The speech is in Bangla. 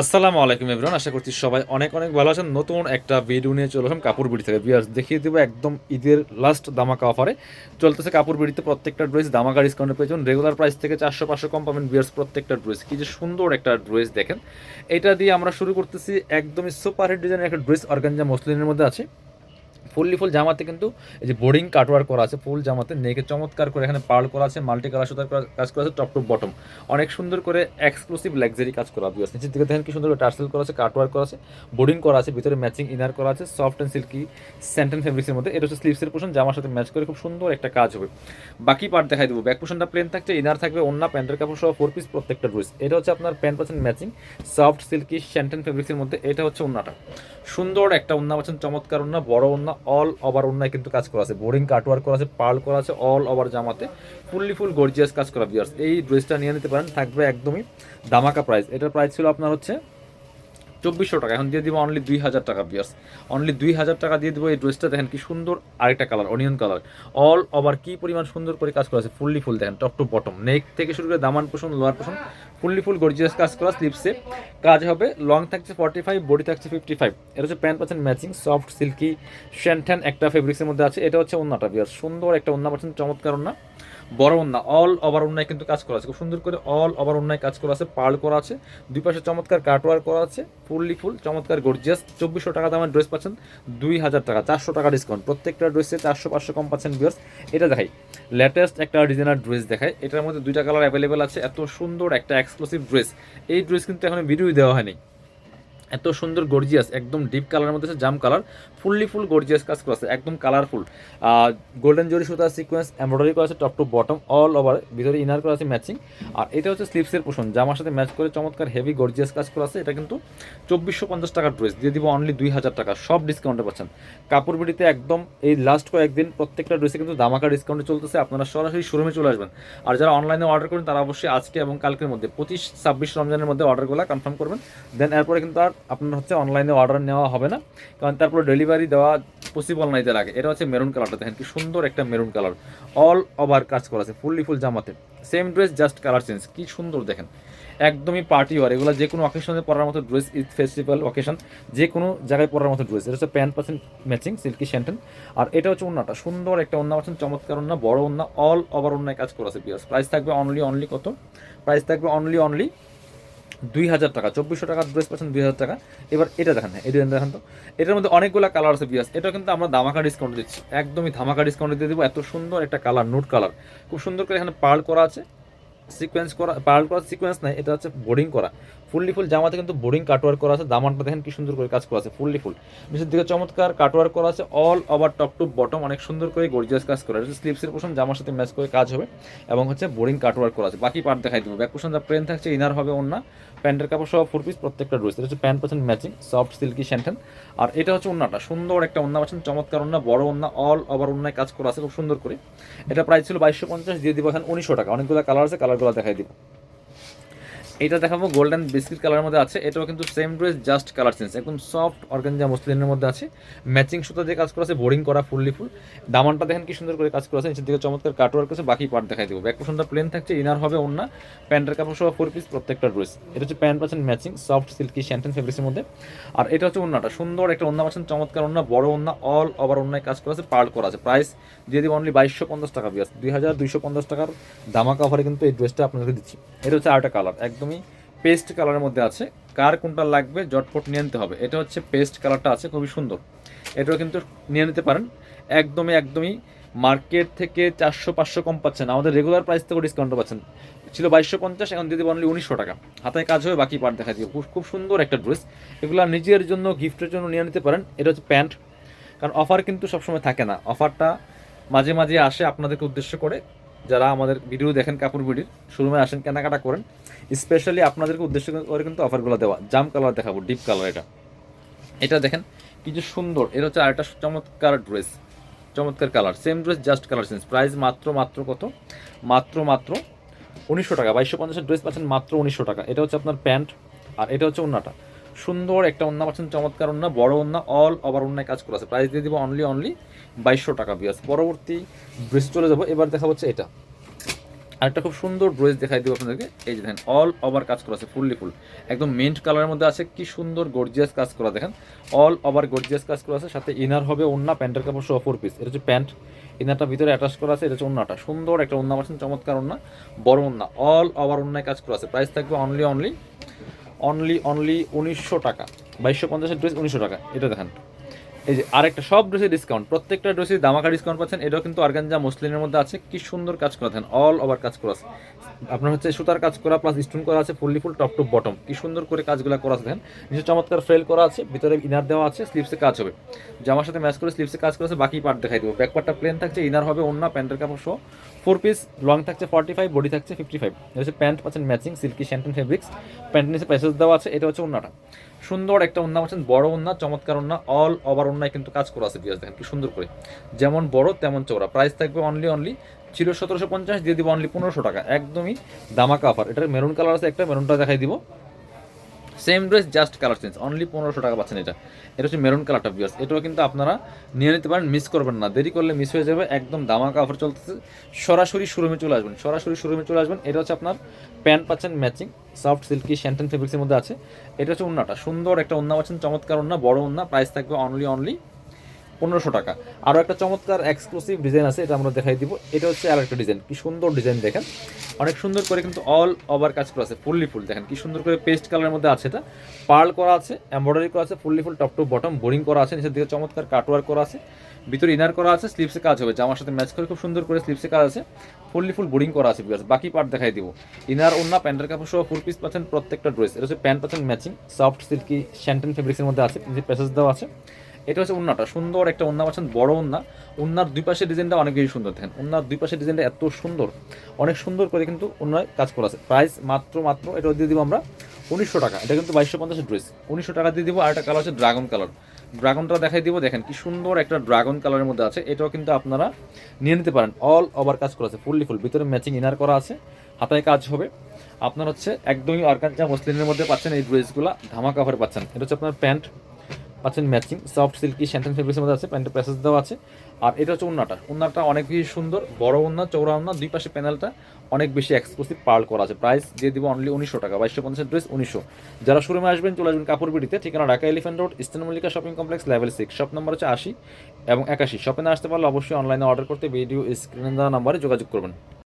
আসসালামু আলাইকুম এভরিওয়ান আশা করছি সবাই অনেক অনেক ভালো আছেন। নতুন একটা ভিডিও নিয়ে চলে আসলাম কাপড় বিড়ি থেকে। বিয়ার্স দেখিয়ে দেবো একদম ঈদের লাস্ট দামাকা অফারে চলতেছে কাপড় বিড়িতে প্রত্যেকটা ড্রেস দামাকা ডিসকাউন্টে পেয়েছেন রেগুলার প্রাইস থেকে চারশো, পাঁচশো কম পাবেন বিয়ার্স প্রত্যেকটা ড্রেস কি যে সুন্দর একটা ড্রেস দেখেন। এটা দিয়ে আমরা শুরু করতেছি একদমই সুপার হিট ডিজাইনের একটা ড্রেস অর্গানজা মসলিনের মধ্যে আছে। ফুললি ফুল জামাতে কিন্তু এই যে বোর্ডিং কাটওয়ার করা আছে, ফুল জামাতে নেকে চমৎকার করে এখানে পার্ল করা আছে, মাল্টি কালার সুতার কাজ করা আছে, টপ টু বটম। অনেক সুন্দর করে এক্সক্লুসিভ লাক্সারি কাজ করা বিয়াস নিচের দিকে দেখেন কি সুন্দর করে টার্সেল করা আছে, কাটওয়ার করা আছে বোর্ডিং করা আছে, ভিতরে ম্যাচিং ইনার করা আছে সফট অ্যান্ড সিল্কি স্যান্টেন ফেব্রিক্সের মধ্যে। এটা হচ্ছে স্লিভসের পোষণ জামার সাথে ম্যাচ করে খুব সুন্দর একটা কাজ হবে। বাকি পার্ট দেখাই দেবো। ব্যাক পোষণটা প্লেন থাকছে ইনার থাকবে অন্য প্যান্টের কাপড় সহ ফোর পিস প্রত্যেকটা ড্রেস এটা হচ্ছে আপনার প্যান্ট পাচ্ছেন ম্যাচিং সফট সিল্কি স্যান্টেন ফেব্রিক্সের মধ্যে। এটা হচ্ছে ওন্নাটা সুন্দর একটা ওন্না পাচ্ছেন, চমৎকার ওন্না বড় ওন্না অল ওভার অন্যায় কিন্তু কাজ করা আছে। বোরিং কাটওয়ার করা আছে পার্ল করা আছে অল ওভার জামাতে। ফুললি ফুল গর্জিয়াস কাজ করা বিয়ার্স এই ড্রেসটা নিয়ে নিতে পারেন, থাকবে একদমই দামাকা প্রাইস এটার প্রাইস ছিল আপনার হচ্ছে চব্বিশশো টাকা। এখন দিয়ে দিব অনলি দুই হাজার টাকা বিয়ার্স অনলি দুই হাজার টাকা দিয়ে দিব এই ড্রেসটা দেখেন কি সুন্দর আরেকটা colour onion colour all over কি পরিমাণ সুন্দর করে কাজ করা আছে ফুললি ফুল দেখেন টপ টু বটম নেক থেকে শুরু করে দামান পোষণ লোয়ার পোষণ ফুললি ফুল গর্জিয়াস কাজ করা স্লিপসে কাজ হবে লং থাকছে ফর্টি ফাইভ বডি থাকছে ফিফটি ফাইভ এটা হচ্ছে প্যান্ট পাচ্ছেন ম্যাচিং সফট সিল্কি শ্যান্ট্যান একটা ফেব্রিক্সের মধ্যে আছে। এটা হচ্ছে অন্যটা বিয়ার সুন্দর একটা অন্য পাচ্ছেন চমৎকার অন্য বড় অন্য অল ওভার অন্যায় কিন্তু কাজ করা আছে। খুব সুন্দর করে অল ওভার অন্যায় কাজ করা আছে পার্ল করা আছে, দুই পাশে চমৎকার কাটওয়ার করা আছে ফুললি ফুল চমৎকার গর্জিয়াস চব্বিশশো টাকা দামের ড্রেস পাচ্ছেন দুই হাজার টাকা, চারশো টাকা ডিসকাউন্ট প্রত্যেকটা ড্রেসে চারশো, পাঁচশো কম পাচ্ছেন বিয়ার্স এটা দেখাই লেটেস্ট একটা ডিজাইনার ড্রেস দেখায় এটার মধ্যে দুইটা কালার অ্যাভেলেবেল আছে, এত সুন্দর একটা এক্সক্লুসিভ ড্রেস এই ড্রেস কিন্তু এখন ভিডিও দেওয়া হয়নি। এত সুন্দর গর্জিয়াস একদম ডিপ কালারের মধ্যে আছে জাম কালার ফুললি ফুল গর্জিয়াস কাজ করা আছে, একদম কালারফুল গোল্ডেন জরি সুতা সিকোয়েন্স এমব্রয়ডারি করা আছে top to bottom all over ভিতরে ইনার করা আছে ম্যাচিং আর এটা হচ্ছে স্লিপসের পোষণ জামার সাথে ম্যাচ করে চমৎকার হেভি গর্জিয়াস কাজ করা আছে, এটা কিন্তু চব্বিশশো পঞ্চাশ টাকার ড্রেস দিয়ে দিব অনলি দুই হাজার টাকা, সব ডিসকাউন্টে পাচ্ছেন। কাপড় বিড়িতে একদম এই লাস্ট কয়েকদিন প্রত্যেকটা ড্রেসে কিন্তু দামাকা ডিসকাউন্টে চলতেছে, আপনারা সরাসরি শোরুমে চলে আসবেন। আর যারা অনলাইনে অর্ডার করেন, তারা অবশ্যই আজকে এবং কালকের মধ্যে, পঁচিশ, ছাব্বিশ রমজানের মধ্যে অর্ডারগুলো কনফার্ম করবেন। দেন এরপরে কিন্তু আর আপনার হচ্ছে অনলাইনে অর্ডার নেওয়া হবে না। কারণ তারপরে ডেলিভারি দেওয়া পসিবল নাই তার আগে। এটা হচ্ছে মেরুন কালারটা দেখেন কি সুন্দর একটা মেরুন কালার অল ওভার কাজ করা আছে ফুললি ফুল জামাতে। Same dress just colour change কি সুন্দর দেখেন। একদমই পার্টি ওয়ার এগুলো যে কোনো অকেশনে পরার মতো ড্রেস ঈদ ফেস্টিভ্যাল অকেশন যে কোনো জায়গায় পরার মতো ড্রেস এটা হচ্ছে pant percent matching silky shantung আর এটা হচ্ছে অন্যটা সুন্দর একটা অন্য পাচ্ছেন চমৎকার অন্য বড় অন্য অল ওভার অন্যায় কাজ করা আছে প্রাইস থাকবে অনলি অনলি কত? প্রাইস থাকবে অনলি অনলি দুই হাজার টাকা, চব্বিশশো টাকা ড্রেস পাচ্ছেন দুই হাজার টাকা। এবার এটা দেখেন এই ডিজাইন দেখেন তো। এটার মধ্যে অনেকগুলো কালার আছে বিয়াস এটা কিন্তু আমরা ধামাকা ডিসকাউন্ট দিচ্ছি। একদমই ধামাকা ডিসকাউন্ট দিয়ে দেবো। এত সুন্দর একটা কালার নোট কালার খুব সুন্দর করে এখানে পার্ল করা আছে। সিকোয়েন্স করা পার্ল করা সিকোয়েন্স নাই, এটা হচ্ছে বোর্ডিং করা। ফুললি ফুল জামাতে কিন্তু বোর্ডিং কাটওয়ার করা আছে, দামানটা দেখেন কি সুন্দর করে কাজ করা আছে, ফুললি ফুল। নিচের দিকে চমৎকার কাটওয়ার করা আছে all over top to bottom অনেক সুন্দর করে গর্জিয়াস কাজ করা আছে। স্লিপসের পোষণ জামার সাথে ম্যাচ করে কাজ হবে এবং হচ্ছে বোরিং কাটওয়ার করা আছে। বাকি পার্ট দেখাই দেবো। ব্যাক পোষণ যা প্লেন থাকছে ইনার হবে অন্য প্যান্টের কাপড় সহ ফোর পিস প্রত্যেকটা ড্রেস এটা হচ্ছে প্যান্ট পাচ্ছেন ম্যাচিং সফট সিল্কি শ্যান্টেন আর এটা হচ্ছে অন্যটা সুন্দর একটা অন্য পাচ্ছেন, চমৎকার অন্য বড় অন্য অল ওভার অন্যায় কাজ করা আছে, খুব সুন্দর করে। এটা প্রাইস ছিল বাইশশো পঞ্চাশ, দিয়ে দিব এখন উনিশশো টাকা। অনেকগুলো কালার আছে কালারগুলো দেখাই দিব। এটা দেখাবো গোল্ডেন বিস্কিট কালারের মধ্যে আছে। এটাও কিন্তু same dress just colour change একদম সফট অর্গানজা মসলিনের মধ্যে আছে। ম্যাচিং সুতা দিয়ে কাজ করা আছে বোরিং করা ফুললি ফুল দামানটা দেখেন কি সুন্দর করে কাজ করা আছে। নিচের দিকে চমৎকার কাটওয়ার্ক আছে, বাকি পার্ট দেখাই দেবো। ব্যাক পোষণটা প্লেন থাকছে ইনার হবে অন্য প্যান্টের কাপড় সহ ফোর পিস প্রত্যেকটা ড্রেস এটা হচ্ছে প্যান্ট পাচ্ছেন ম্যাচিং সফট সিল্কি শ্যান্টেন ফেব্রিক্সের মধ্যে। আর এটা হচ্ছে অন্যটা সুন্দর একটা অন্য পাচ্ছেন, চমৎকার অন্য বড় অন্য অল ওভার অন্যায় কাজ করা আছে পার্ল করা আছে। প্রাইস দিয়ে দিব অনলি বাইশশো পঞ্চাশ টাকা বিয়াস দুই হাজার দুইশো পঞ্চাশ টাকার দামা অফারে কিন্তু এই ড্রেসটা আপনাদেরকে দিচ্ছি। এটা হচ্ছে আরেকটা কালার একদমই পেস্ট কালারের মধ্যে আছে। কার কোনটা লাগবে জটপট নিয়ে নিতে হবে। এটা হচ্ছে পেস্ট কালারটা আছে, খুবই সুন্দর। এটাও কিন্তু নিয়ে নিতে পারেন। একদমই একদমই মার্কেট থেকে চারশো, পাঁচশো কম পাচ্ছেন। আমাদের রেগুলার প্রাইস থেকে ডিসকাউন্ট পাচ্ছেন। ছিল বাইশশো পঞ্চাশ, এখন দিয়ে দেবো অনলি উনিশশো টাকা। হাতায় কাজ হবে বাকি পার্ট দেখা দিয়ে খুব সুন্দর একটা ড্রেস এগুলো নিজের জন্য গিফটের জন্য নিয়ে নিতে পারেন। এটা হচ্ছে প্যান্ট। কারণ অফার কিন্তু সবসময় থাকে না। অফারটা মাঝে মাঝে আসে আপনাদেরকে উদ্দেশ্য করে। যারা আমাদের ভিডিও দেখেন কাপড় বিডির শোরুমে আসেন, কেনাকাটা করেন স্পেশালি আপনাদেরকে উদ্দেশ্য করে কিন্তু অফারগুলো দেওয়া। জাম কালার দেখাবো ডিপ কালার এটা। এটা দেখেন, কি যে সুন্দর। এটা হচ্ছে আরেকটা চমৎকার ড্রেস চমৎকার colour same dress just colour change price মাত্র মাত্র কত? মাত্র মাত্র উনিশশো টাকা। বাইশশো পঞ্চাশের ড্রেস পাচ্ছেন মাত্র উনিশশো টাকা। এটা হচ্ছে আপনার প্যান্ট, আর এটা হচ্ছে অন্যটা সুন্দর একটা অন্য পাচ্ছেন চমৎকার অন্য বড় অন্য অল ওভার অন্যায় কাজ করা আছে। প্রাইস দিয়ে দিব অনলি অনলি বাইশশো টাকা বিয়াস পরবর্তী ড্রেস চলে যাব। এবার দেখা হচ্ছে এটা। আরেকটা খুব সুন্দর ড্রেস দেখাই দিব আপনাদেরকে। এই যে দেখেন অল ওভার কাজ করা আছে ফুললি ফুল একদম মেন্ট কালারের মধ্যে আছে, কি সুন্দর গর্জিয়াস কাজ করা, দেখেন। অল ওভার গর্জিয়াস কাজ করা আছে, সাথে ইনার হবে ওন্না প্যান্টের কাপড় সহ ফোর পিস এটা হচ্ছে প্যান্ট। ইনারটা ভিতরে অ্যাটাচ করা আছে, এটা হচ্ছে ওন্নাটা সুন্দর একটা ওন্না পাচ্ছেন চমৎকার ওন্না বড় ওন্না অল ওভার ওন্নায় কাজ করা আছে। প্রাইস থাকবে অনলি অনলি অনলি অনলি উনিশশো টাকা। বাইশশো পঞ্চাশের ড্রেস উনিশশো টাকা। এটা দেখেন। এই যে আরেকটা সব ড্রেসে ডিসকাউন্ট প্রত্যেকটা ড্রেসে দামাকা ডিসকাউন্ট পাচ্ছেন। এটাও কিন্তু অর্গানজা মসলিনের মধ্যে আছে। কি সুন্দর কাজ করা দেখেন। অল ওভার কাজ করা আছে। আপনার হচ্ছে সুতার কাজ করা প্লাস স্টোন করা আছে fully full top to bottom কি সুন্দর করে কাজগুলো করা আছে দেখেন। চমৎকার ফ্রেল করা আছে। ভিতরে ইনার দেওয়া আছে। স্লিপসে কাজ হবে। জামার সাথে ম্যাচ করে স্লিপসে কাজ করেছে বাকি পার্ট দেখাই দেবো। ব্যাক পার্টটা প্লেন থাকছে। ইনার হবে অন্য প্যান্টের কাপড় সহ। ফোর পিস লং থাকছে ফর্টি ফাইভ বডি থাকছে ফিফটি ফাইভ এটা হচ্ছে প্যান্ট পাচ্ছেন ম্যাচিং সিল্কি শ্যান্টন ফেব্রিক্স প্যান্টের নিচে প্যাসেজ দেওয়া আছে, এটা হচ্ছে অন্যটা সুন্দর একটা ওন্না পাচ্ছেন, বড় ওন্না চমৎকার ওন্না অল ওভার ওন্নায় কিন্তু কাজ করা আছে বিয়াস দেখেন, কি সুন্দর করে। যেমন বড়, তেমন চৌড়া প্রাইস থাকবে অনলি অনলি ছিল সতেরোশো পঞ্চাশ, দিয়ে দিব অনলি পনেরোশো টাকা। একদমই দামাকা অফার এটার মেরুন কালার আছে, একটা মেরুনটা দেখাই দিব। Same dress just colour change only পনেরোশো টাকা পাচ্ছেন এটা। এটা হচ্ছে মেরুন কালারটা বিয়ার্স এটাও কিন্তু আপনারা নিয়ে নিতে পারেন মিস করবেন না। দেরি করলে মিস হয়ে যাবে, একদম দামা কাপড় চলতেছে। সরাসরি শোরুমে চলে আসবেন। সরাসরি শোরুমে চলে আসবেন। এটা হচ্ছে আপনার প্যান্ট পাচ্ছেন ম্যাচিং সফট সিল্কি শ্যান্টেন ফেব্রিক্সের মধ্যে আছে। এটা হচ্ছে উন্নাটা সুন্দর একটা উন্না পাচ্ছেন, চমৎকার উন্না বড় উন্না প্রাইস থাকবে অনলি অনলি পনেরোশো টাকা। আরও একটা চমৎকার এক্সক্লুসিভ ডিজাইন আছে, এটা আমরা দেখাই দিব। এটা হচ্ছে আর একটা ডিজাইন কি সুন্দর ডিজাইন দেখেন। অনেক সুন্দর করে কিন্তু অল ওভার কাজ করা আছে ফুললি ফুল দেখেন কি সুন্দর করে পেস্ট কালারের মধ্যে আছে এটা। পার্ল করা আছে এমব্রয়ডারি করা আছে fully full top to bottom boring করা আছে, নিচের দিকে চমৎকার কাটওয়ার করা আছে। ভিতরে ইনার করা আছে স্লিপসে কাজ হবে। জামার সাথে ম্যাচ করে খুব সুন্দর করে স্লিপসে কাজ আছে। ফুললি ফুল বোরিং করা আছে বিকজ বাকি পার্ট দেখাই দিব। ইনার ওন্না প্যান্টের কাপড় সহ ফুল পিস পাচ্ছেন প্রত্যেকটা ড্রেস এটা হচ্ছে প্যান্ট পাচ্ছেন ম্যাচিং সফট সিল্কি শ্যান্টেন ফেব্রিক্সের মধ্যে আছে। প্যাসেজ দেওয়া আছে। এটা হচ্ছে উন্নাটা। সুন্দর একটা উন্না পাচ্ছেন, বড় উন্না। উন্নার দুই পাশের ডিজাইনটা অনেক বেশি সুন্দর দেখেন। উন্নার দুই পাশের ডিজাইনটা এত সুন্দর। অনেক সুন্দর করে কিন্তু উন্নয় কাজ করা আছে। প্রাইস মাত্র মাত্র, এটা দিয়ে দিব আমরা উনিশশো টাকা। এটা কিন্তু বাইশশো পঞ্চাশের ড্রেস। উনিশশো টাকা দিয়ে দিব, আর একটা কালার হচ্ছে ড্রাগন কালার। ড্রাগনটা দেখাই দিব, দেখেন কি সুন্দর একটা ড্রাগন কালারের মধ্যে আছে। এটাও কিন্তু আপনারা নিয়ে নিতে পারেন। অল ওভার কাজ করা আছে, ফুললি ফুল। ভিতরে ম্যাচিং ইনার করা আছে, হাতায় কাজ হবে। আপনার হচ্ছে একদমই অর্গানজা মসলিনের মধ্যে পাচ্ছেন এই ড্রেসগুলো ধামা কাভারে পাচ্ছেন। এটা হচ্ছে আপনার প্যান্ট। পাচ্ছেন ম্যাচিং সফট সিল্কি শ্যান্টেন ফেব্রিক্সের মধ্যে আছে প্যান্টের প্যাসেজ দেওয়া আছে। আর এটা হচ্ছে উন্নাটা। উন্নাটা অনেক বেশি সুন্দর, বড় উন্না চৌড়া উন্না, দুই পাশে প্যানেলটা অনেক বেশি এক্সক্লুসিভ পার্ল করা আছে। প্রাইস দিয়ে দিব অনলি উনিশশো টাকা, বাইশশো পঞ্চাশ ড্রেস উনিশশো। যারা শোরুমে আসবেন, চলে আসবেন কাপড় বিড়িতে, ঠিকানা Dhaka elephant road eastern Mallika shopping complex level six shop number হচ্ছে আশি এবং একাশি। শপে না আসতে পারলে অবশ্যই অনলাইনে অর্ডার করতে ভিডিও স্ক্রিনে দেওয়া নাম্বারে যোগাযোগ করবেন।